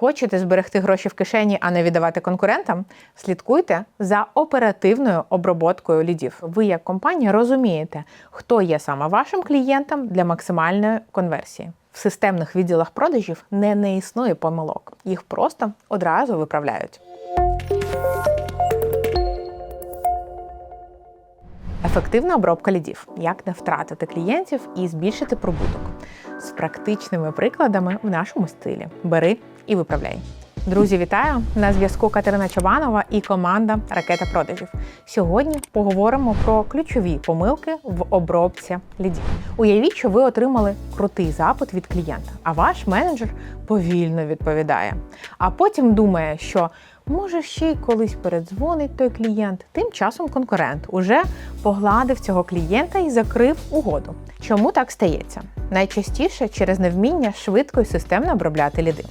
Хочете зберегти гроші в кишені, а не віддавати конкурентам? Слідкуйте за оперативною оброботкою лідів. Ви, як компанія, розумієте, хто є саме вашим клієнтом для максимальної конверсії. В системних відділах продажів не, не існує помилок, їх просто одразу виправляють. Ефективна обробка лідів. Як не втратити клієнтів і збільшити прибуток з практичними прикладами в нашому стилі. Бери і виправляй. Друзі, вітаю! На зв'язку Катерина Чобанова і команда Ракета продажів. Сьогодні поговоримо про ключові помилки в обробці лідів. Уявіть, що ви отримали крутий запит від клієнта, а ваш менеджер повільно відповідає. А потім думає, що може ще й колись передзвонить той клієнт. Тим часом конкурент уже погладив цього клієнта і закрив угоду. Чому так стається? Найчастіше через невміння швидко і системно обробляти ліди.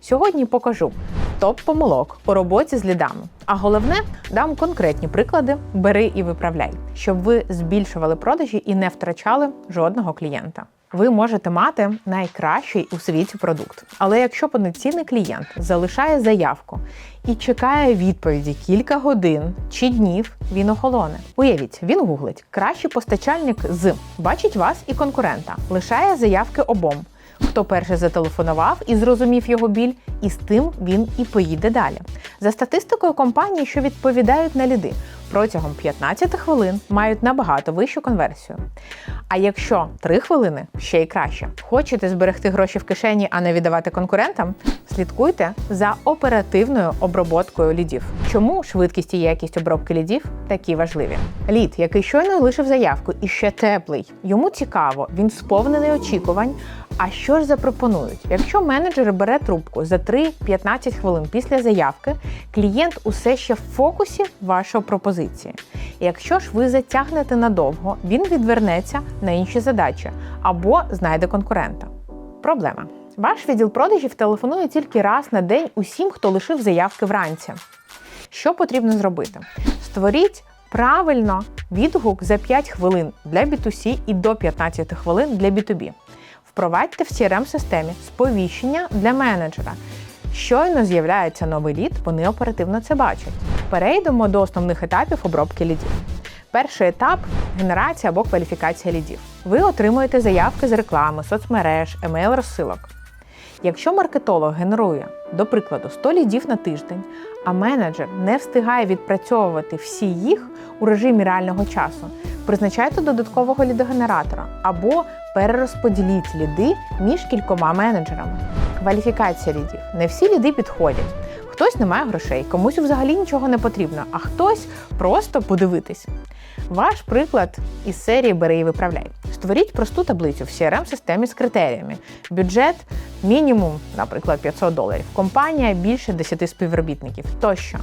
Сьогодні покажу топ помилок у роботі з лідами. А головне, дам конкретні приклади, бери і виправляй, щоб ви збільшували продажі і не втрачали жодного клієнта. Ви можете мати найкращий у світі продукт. Але якщо потенційний клієнт залишає заявку і чекає відповіді кілька годин чи днів, він охолоне. Уявіть, він гуглить кращий постачальник з бачить вас і конкурента, лишає заявки обом. Хто перше зателефонував і зрозумів його біль, і з тим він і поїде далі. За статистикою компаній, що відповідають на ліди, протягом 15 хвилин мають набагато вищу конверсію. А якщо 3 хвилини ще й краще. Хочете зберегти гроші в кишені, а не віддавати конкурентам? Слідкуйте за оперативною оброботкою лідів. Чому швидкість і якість обробки лідів такі важливі? Лід, який щойно лишив заявку і ще теплий, йому цікаво, він сповнений очікувань. А що ж запропонують? Якщо менеджер бере трубку за 3-15 хвилин після заявки, клієнт усе ще в фокусі вашої пропозиції. І якщо ж ви затягнете надовго, він відвернеться на інші задачі або знайде конкурента. Проблема. Ваш відділ продажів телефонує тільки раз на день усім, хто лишив заявки вранці. Що потрібно зробити? Створіть правильно відгук за 5 хвилин для B2C і до 15 хвилин для B2B. Впровадьте в crm системі сповіщення для менеджера. Щойно з'являється новий лід, вони оперативно це бачать. Перейдемо до основних етапів обробки лідів. Перший етап генерація або кваліфікація лідів. Ви отримуєте заявки з реклами, соцмереж, емейл розсилок. Якщо маркетолог генерує, до прикладу, 100 лідів на тиждень, а менеджер не встигає відпрацьовувати всі їх у режимі реального часу, призначайте додаткового лідогенератора або перерозподіліть ліди між кількома менеджерами. Кваліфікація лідів. Не всі ліди підходять. Хтось не має грошей, комусь взагалі нічого не потрібно, а хтось просто подивитись. Ваш приклад із серії Бери і виправляй. Створіть просту таблицю в crm системі з критеріями. Бюджет мінімум, наприклад, 500 доларів. Компанія більше 10 співробітників тощо.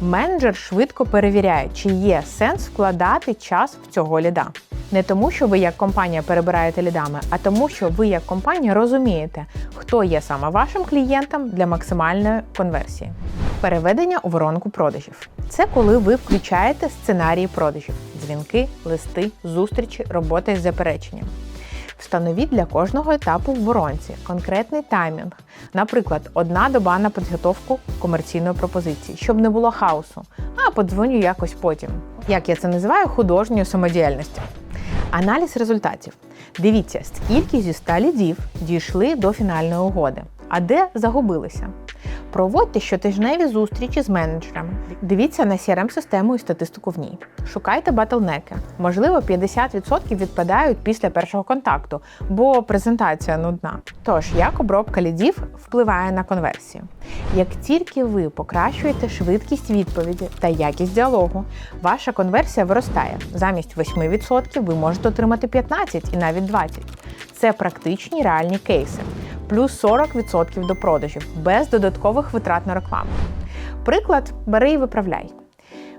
Менеджер швидко перевіряє, чи є сенс вкладати час в цього ліда. Не тому, що ви як компанія перебираєте лідами, а тому, що ви як компанія розумієте, хто є саме вашим клієнтом для максимальної конверсії. Переведення у воронку продажів. Це коли ви включаєте сценарії продажів: дзвінки, листи, зустрічі, робота з запереченням. Встановіть для кожного етапу в воронці конкретний таймінг, наприклад, одна доба на підготовку комерційної пропозиції, щоб не було хаосу, а подзвоню якось потім. Як я це називаю художньою самодіяльністю. Аналіз результатів. Дивіться, скільки зі 100 лідів дійшли до фінальної угоди, а де загубилися. Проводьте щотижневі зустрічі з менеджерами. Дивіться на crm систему і статистику в ній. Шукайте батлнеки. Можливо, 50% відпадають після першого контакту, бо презентація нудна. Тож, як обробка лідів впливає на конверсію? Як тільки ви покращуєте швидкість відповіді та якість діалогу, ваша конверсія виростає. Замість 8% ви можете отримати 15 і навіть 20%. Це практичні реальні кейси плюс 40% до продажів без додаткових витрат на рекламу. Приклад, бери і виправляй.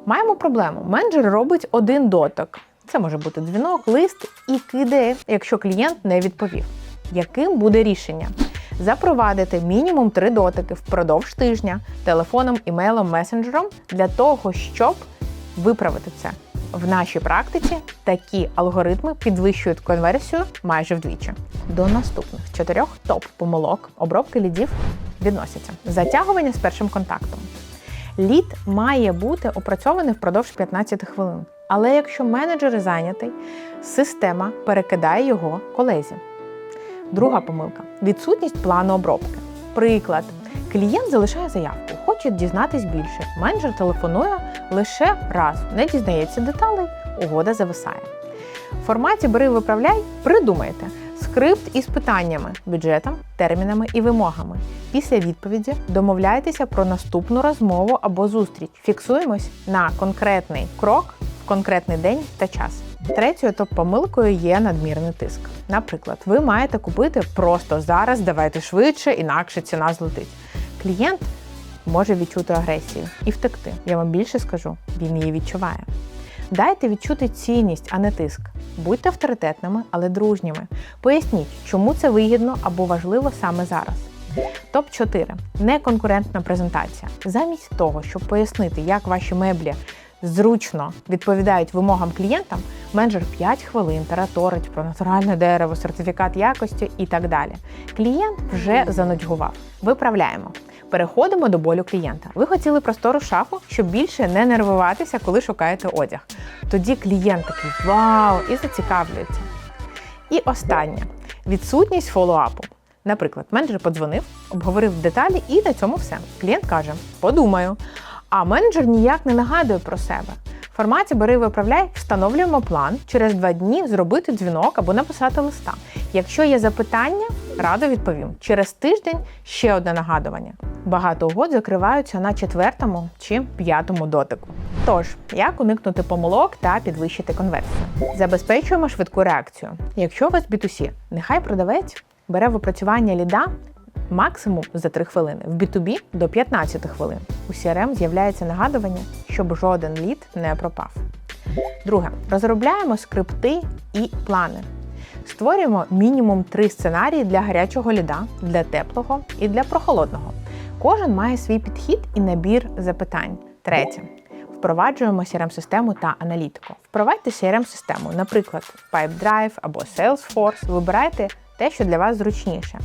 Маємо проблему. Менеджер робить один дотик. Це може бути дзвінок, лист і кидає, якщо клієнт не відповів. Яким буде рішення? Запровадити мінімум три дотики впродовж тижня телефоном, імейлом, месенджером для того, щоб виправити це. В нашій практиці такі алгоритми підвищують конверсію майже вдвічі. До наступних чотирьох топ-помилок обробки лідів відносяться затягування з першим контактом. Лід має бути опрацьований впродовж 15 хвилин. Але якщо менеджер зайнятий, система перекидає його колезі. Друга помилка відсутність плану обробки. Приклад. Клієнт залишає заявку, хоче дізнатись більше. Менеджер телефонує лише раз, не дізнається деталей, угода зависає. В форматі бери виправляй придумайте скрипт із питаннями, бюджетом, термінами і вимогами. Після відповіді домовляйтеся про наступну розмову або зустріч. Фіксуємось на конкретний крок в конкретний день та час. Третьою топ-помилкою є надмірний тиск. Наприклад, ви маєте купити просто зараз, давайте швидше, інакше ціна злетить. Клієнт може відчути агресію і втекти. Я вам більше скажу, він її відчуває. Дайте відчути цінність, а не тиск. Будьте авторитетними, але дружніми. Поясніть, чому це вигідно або важливо саме зараз. Топ 4 неконкурентна презентація. Замість того, щоб пояснити, як ваші меблі зручно відповідають вимогам клієнтам, менеджер 5 хвилин тараторить про натуральне дерево, сертифікат якості і так далі. Клієнт вже занудьгував. Виправляємо. Переходимо до болю клієнта. Ви хотіли простору шафу, щоб більше не нервуватися, коли шукаєте одяг. Тоді клієнт такий вау і зацікавлюється. І останнє відсутність фоллоуапу. Наприклад, менеджер подзвонив, обговорив деталі, і на цьому все. Клієнт каже: Подумаю. А менеджер ніяк не нагадує про себе. Форматі бери виправляй, встановлюємо план через два дні зробити дзвінок або написати листа. Якщо є запитання, радо відповім. Через тиждень ще одне нагадування. Багато угод закриваються на четвертому чи п'ятому дотику. Тож, як уникнути помилок та підвищити конверсію? Забезпечуємо швидку реакцію. Якщо у вас B2C, нехай продавець бере в опрацювання ліда максимум за 3 хвилини, в B2B до 15 хвилин. У CRM з'являється нагадування, щоб жоден лід не пропав. Друге, розробляємо скрипти і плани. Створюємо мінімум три сценарії для гарячого ліда, для теплого і для прохолодного. Кожен має свій підхід і набір запитань. Третє. Впроваджуємо CRM-систему та аналітику. Впровадьте CRM-систему, наприклад, Pipedrive або Salesforce. Вибирайте те, що для вас зручніше.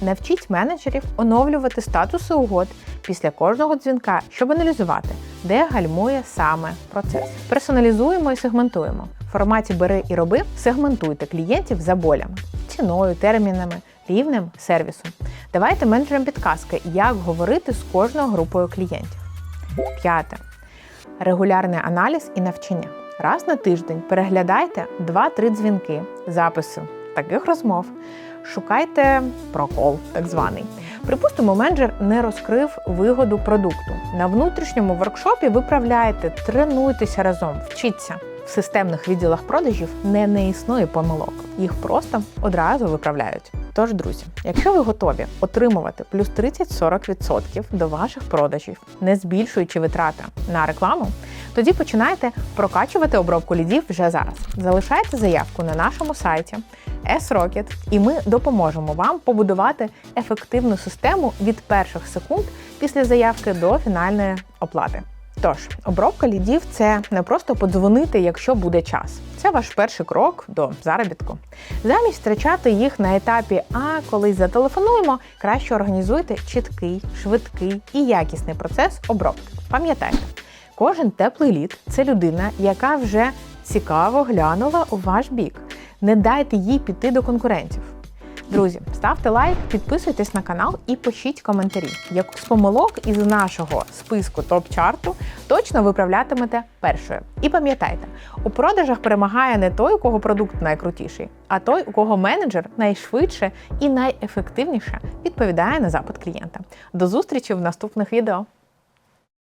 Навчіть менеджерів оновлювати статуси угод після кожного дзвінка, щоб аналізувати, де гальмує саме процес. Персоналізуємо і сегментуємо. В форматі бери і роби сегментуйте клієнтів за болями, ціною, термінами, рівнем сервісу. Давайте менеджерам підказки, як говорити з кожною групою клієнтів. П'яте. Регулярний аналіз і навчання. Раз на тиждень переглядайте 2-3 дзвінки, записи таких розмов. Шукайте прокол, так званий. Припустимо, менеджер не розкрив вигоду продукту. На внутрішньому воркшопі виправляйте, тренуйтеся разом, вчіться. В системних відділах продажів не, не існує помилок. Їх просто одразу виправляють. Тож, друзі, якщо ви готові отримувати плюс 30-40% до ваших продажів, не збільшуючи витрати на рекламу, тоді починайте прокачувати обробку лідів вже зараз. Залишайте заявку на нашому сайті S-Rocket, і ми допоможемо вам побудувати ефективну систему від перших секунд після заявки до фінальної оплати. Тож, обробка лідів це не просто подзвонити, якщо буде час. Це ваш перший крок до заробітку. Замість втрачати їх на етапі, а коли зателефонуємо, краще організуйте чіткий, швидкий і якісний процес обробки. Пам'ятайте, кожен теплий лід це людина, яка вже цікаво глянула у ваш бік. Не дайте їй піти до конкурентів. Друзі, ставте лайк, підписуйтесь на канал і пишіть коментарі. Яку з помилок із нашого списку топ-чарту точно виправлятимете першою. І пам'ятайте, у продажах перемагає не той, у кого продукт найкрутіший, а той, у кого менеджер найшвидше і найефективніше відповідає на запит клієнта. До зустрічі в наступних відео.